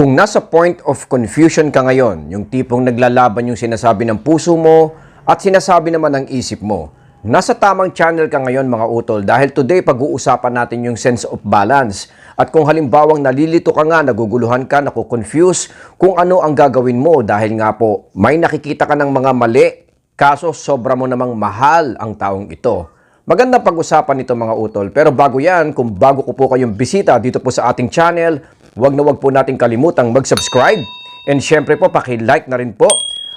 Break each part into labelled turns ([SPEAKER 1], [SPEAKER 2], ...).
[SPEAKER 1] Kung nasa point of confusion ka ngayon, yung tipong naglalaban yung sinasabi ng puso mo at sinasabi naman ng isip mo, nasa tamang channel ka ngayon mga utol dahil today pag-uusapan natin yung sense of balance. At kung halimbawang nalilito ka nga, naguguluhan ka, nakukonfuse kung ano ang gagawin mo dahil nga po may nakikita ka ng mga mali, kaso sobra mo namang mahal ang taong ito. Maganda pag-usapan nito mga utol. Pero bago yan, kung bago ko po kayong bisita dito po sa ating channel, wag na wag po nating kalimutang mag-subscribe. And syempre po, paki-like na rin po.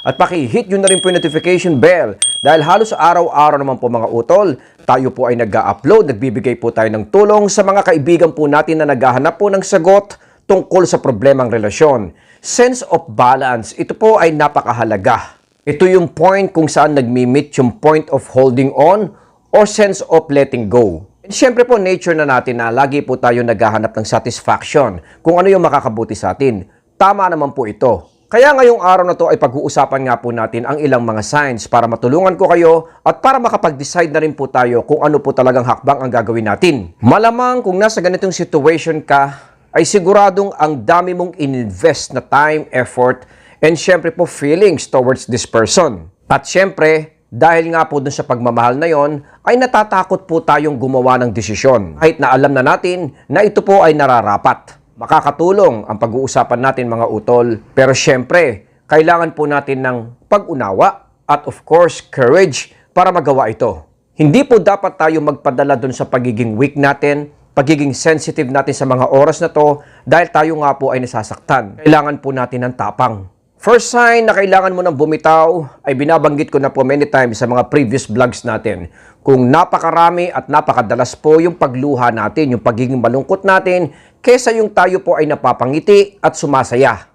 [SPEAKER 1] At paki-hit yun na rin po yung notification bell. Dahil halos araw-araw naman po mga utol, tayo po ay nag-upload, nagbibigay po tayo ng tulong sa mga kaibigan po natin na naghahanap po ng sagot tungkol sa problemang relasyon. Sense of balance, ito po ay napakahalaga. Ito yung point kung saan nagmi-meet yung point of holding on or sense of letting go. And syempre po, nature na natin na lagi po tayo naghahanap ng satisfaction kung ano yung makakabuti sa atin. Tama naman po ito. Kaya ngayong araw na to ay pag-uusapan nga po natin ang ilang mga signs para matulungan ko kayo at para makapag-decide na rin po tayo kung ano po talagang hakbang ang gagawin natin. Malamang kung nasa ganitong situation ka, ay siguradong ang dami mong ininvest na time, effort, and syempre po feelings towards this person. At syempre, dahil nga po dun sa pagmamahal na yon, ay natatakot po tayong gumawa ng desisyon. Kahit na alam na natin na ito po ay nararapat. Makakatulong ang pag-uusapan natin mga utol. Pero syempre, kailangan po natin ng pag-unawa at of course, courage para magawa ito. Hindi po dapat tayo magpadala dun sa pagiging weak natin, pagiging sensitive natin sa mga oras na to dahil tayo nga po ay nasasaktan. Kailangan po natin ng tapang. First sign na kailangan mo nang bumitaw ay binabanggit ko na po many times sa mga previous vlogs natin. Kung napakarami at napakadalas po yung pagluha natin, yung pagiging malungkot natin, kesa yung tayo po ay napapangiti at sumasaya.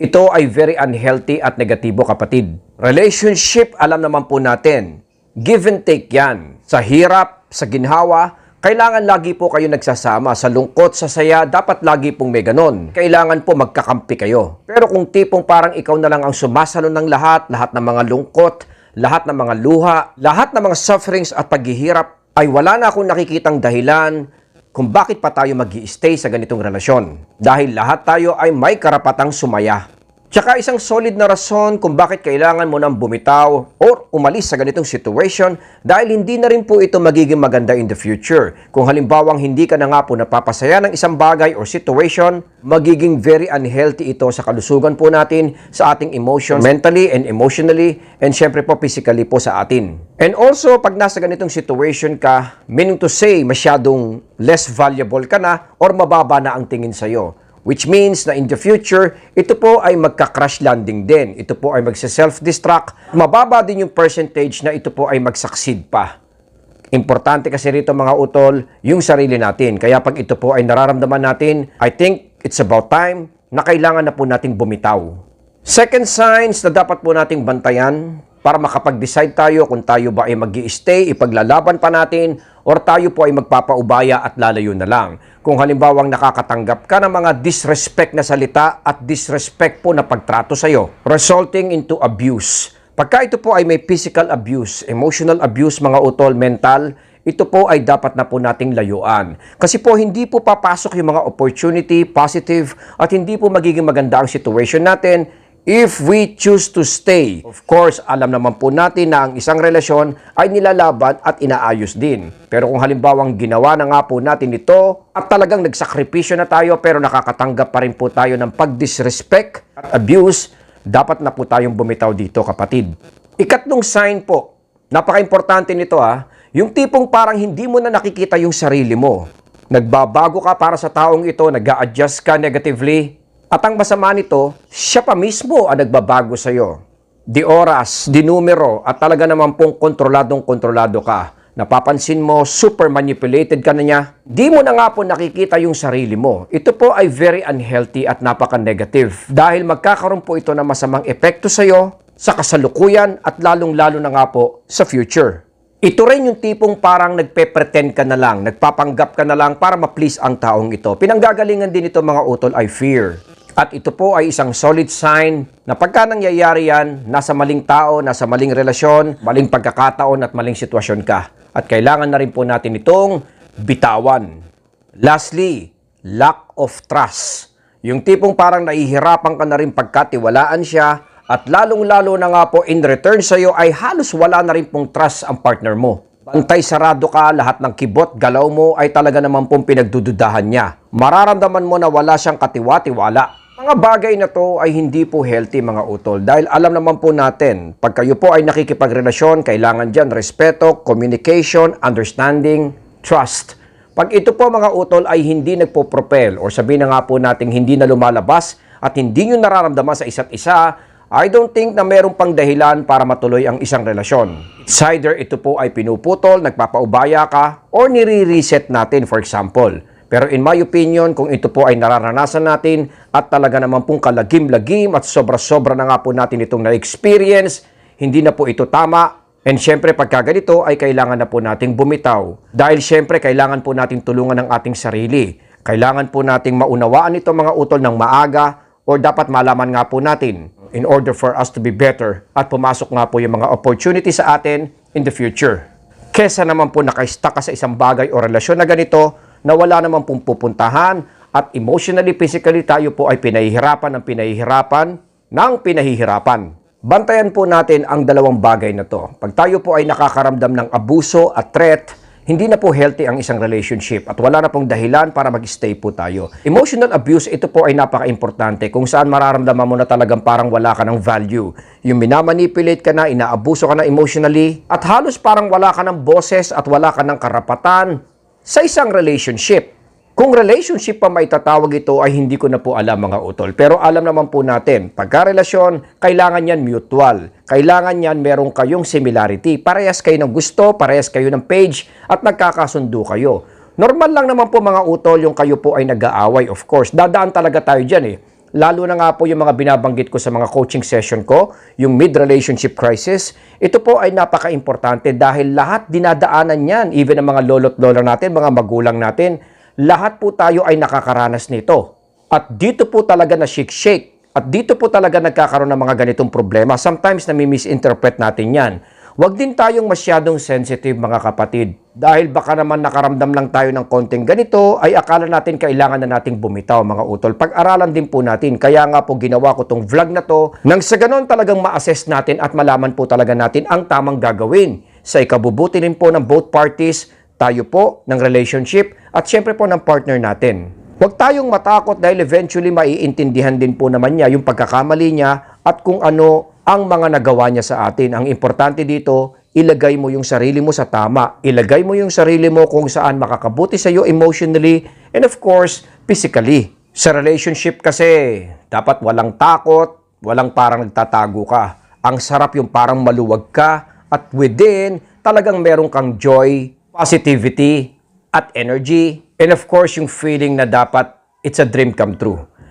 [SPEAKER 1] Ito ay very unhealthy at negatibo kapatid. Relationship, alam naman po natin, give and take yan. Sa hirap, sa ginhawa, kailangan lagi po kayo nagsasama. Sa lungkot, sa saya, dapat lagi pong may ganon. Kailangan po magkakampi kayo. Pero kung tipong parang ikaw na lang ang sumasalo ng lahat, lahat ng mga lungkot, lahat ng mga luha, lahat ng mga sufferings at paghihirap, ay wala na akong nakikitang dahilan kung bakit pa tayo mag stay sa ganitong relasyon. Dahil lahat tayo ay may karapatang sumaya. Tsaka isang solid na rason kung bakit kailangan mo nang bumitaw or umalis sa ganitong situation dahil hindi na rin po ito magiging maganda in the future. Kung halimbawang hindi ka na nga po napapasaya ng isang bagay or situation, magiging very unhealthy ito sa kalusugan po natin, sa ating emotions, mentally and emotionally, and syempre po physically po sa atin. And also, pag nasa ganitong situation ka, meaning to say, masyadong less valuable ka na or mababa na ang tingin sa'yo. Which means na in the future, ito po ay magka-crash landing din. Ito po ay magsa-self-destruct. Mababa din yung percentage na ito po ay mag-succeed pa. Importante kasi rito mga utol, yung sarili natin. Kaya pag ito po ay nararamdaman natin, I think it's about time na kailangan na po nating bumitaw. Second signs na dapat po nating bantayan para makapag-decide tayo kung tayo ba ay mag stay ipaglalaban pa natin, or tayo po ay magpapaubaya at lalayo na lang. Kung halimbawang nakakatanggap ka ng mga disrespect na salita at disrespect po na pagtrato sa'yo, resulting into abuse. Pagka ito po ay may physical abuse, emotional abuse, mga utol, mental, ito po ay dapat na po nating layuan. Kasi po hindi po papasok yung mga opportunity, positive, at hindi po magiging maganda ang situation natin if we choose to stay. Of course, alam naman po natin na ang isang relasyon ay nilalaban at inaayos din. Pero kung halimbawang ginawa na nga po natin ito at talagang nagsakripisyo na tayo pero nakakatanggap pa rin po tayo ng pag-disrespect at abuse, dapat na po tayong bumitaw dito kapatid. Ikatlong sign po, napaka-importante nito ah, yung tipong parang hindi mo na nakikita yung sarili mo. Nagbabago ka para sa taong ito, nag adjust ka negatively, at ang masama nito, siya pa mismo ang nagbabago sa iyo. Di oras, di numero, at talaga naman pong kontroladong kontrolado ka. Napapansin mo, super manipulated ka na niya. Di mo na nga po nakikita yung sarili mo. Ito po ay very unhealthy at napaka-negative. Dahil magkakaroon po ito ng masamang epekto sa iyo, sa kasalukuyan at lalong-lalo na nga po sa future. Ito rin yung tipong parang nagpe-pretend ka na lang, nagpapanggap ka na lang para ma-please ang taong ito. Pinanggagalingan din ito mga utol ay fear. At ito po ay isang solid sign na pagka nangyayari yan, nasa maling tao, nasa maling relasyon, maling pagkakataon at maling sitwasyon ka. At kailangan na rin po natin itong bitawan. Lastly, lack of trust. Yung tipong parang nahihirapan ka na rin pagkatiwalaan siya at lalong-lalo na nga po in return sa'yo ay halos wala na rin pong trust ang partner mo. Bantay sarado ka, lahat ng kibot, galaw mo ay talaga naman pong pinagdududahan niya. Mararamdaman mo na wala siyang katiwa-tiwala. Mga bagay na to ay hindi po healthy mga utol dahil alam naman po natin, pag kayo po ay nakikipagrelasyon, kailangan dyan respeto, communication, understanding, trust. Pag ito po mga utol ay hindi nagpo-propel or sabihin na nga po natin hindi na lumalabas at hindi nyo nararamdaman sa isa't isa, I don't think na merong pang dahilan para matuloy ang isang relasyon. It's either ito po ay pinuputol, nagpapaubaya ka, or nire-reset natin for example. Pero in my opinion, kung ito po ay nararanasan natin at talaga naman pong kalagim-lagim at sobra-sobra na nga po natin itong na-experience, hindi na po ito tama. And syempre pagka ganito ay kailangan na po nating bumitaw. Dahil syempre kailangan po nating tulungan ng ating sarili. Kailangan po nating maunawaan ito mga utol ng maaga or dapat malaman nga po natin in order for us to be better at pumasok nga po yung mga opportunity sa atin in the future. Kesa naman po nakaista ka sa isang bagay o relasyon na ganito na wala naman pong pupuntahan at emotionally, physically tayo po ay pinahihirapan ng pinahihirapan ng pinahihirapan. Bantayan po natin ang dalawang bagay na to. Pag tayo po ay nakakaramdam ng abuso at threat, hindi na po healthy ang isang relationship at wala na pong dahilan para mag-stay po tayo. Emotional abuse, ito po ay napaka-importante kung saan mararamdaman mo na talagang parang wala ka ng value. Yung minamanipulate ka na, inaabuso ka na emotionally, at halos parang wala ka ng boses at wala ka ng karapatan sa isang relationship. Kung relationship pa may tatawag ito ay hindi ko na po alam mga utol. Pero alam naman po natin, pagka-relasyon, kailangan yan mutual. Kailangan yan meron kayong similarity. Parehas kayo ng gusto, parehas kayo ng page, at nagkakasundo kayo. Normal lang naman po mga utol yung kayo po ay nag-aaway of course. Dadaan talaga tayo dyan eh. Lalo na nga po yung mga binabanggit ko sa mga coaching session ko, yung mid-relationship crisis, ito po ay napaka-importante dahil lahat dinadaanan yan, even ang mga lolo't lola natin, mga magulang natin, lahat po tayo ay nakakaranas nito. At dito po talaga na shake-shake. At dito po talaga nagkakaroon ng mga ganitong problema. Sometimes nami-misinterpret natin yan. Huwag din tayong masyadong sensitive mga kapatid. Dahil baka naman nakaramdam lang tayo ng konting ganito, ay akala natin kailangan na nating bumitaw mga utol. Pag-aralan din po natin. Kaya nga po ginawa ko tong vlog na to, nang sa ganon talagang ma-assess natin at malaman po talaga natin ang tamang gagawin. Sa ikabubuti rin po ng both parties, tayo po ng relationship at syempre po ng partner natin. Huwag tayong matakot dahil eventually maiintindihan din po naman niya yung pagkakamali niya at kung ano ang mga nagawa niya sa atin. Ang importante dito, ilagay mo yung sarili mo sa tama. Ilagay mo yung sarili mo kung saan makakabuti sa iyo emotionally and of course, physically. Sa relationship kasi, dapat walang takot, walang parang nagtatago ka. Ang sarap yung parang maluwag ka at within, talagang meron kang joy, positivity, at energy. And of course, yung feeling na dapat it's a dream come true.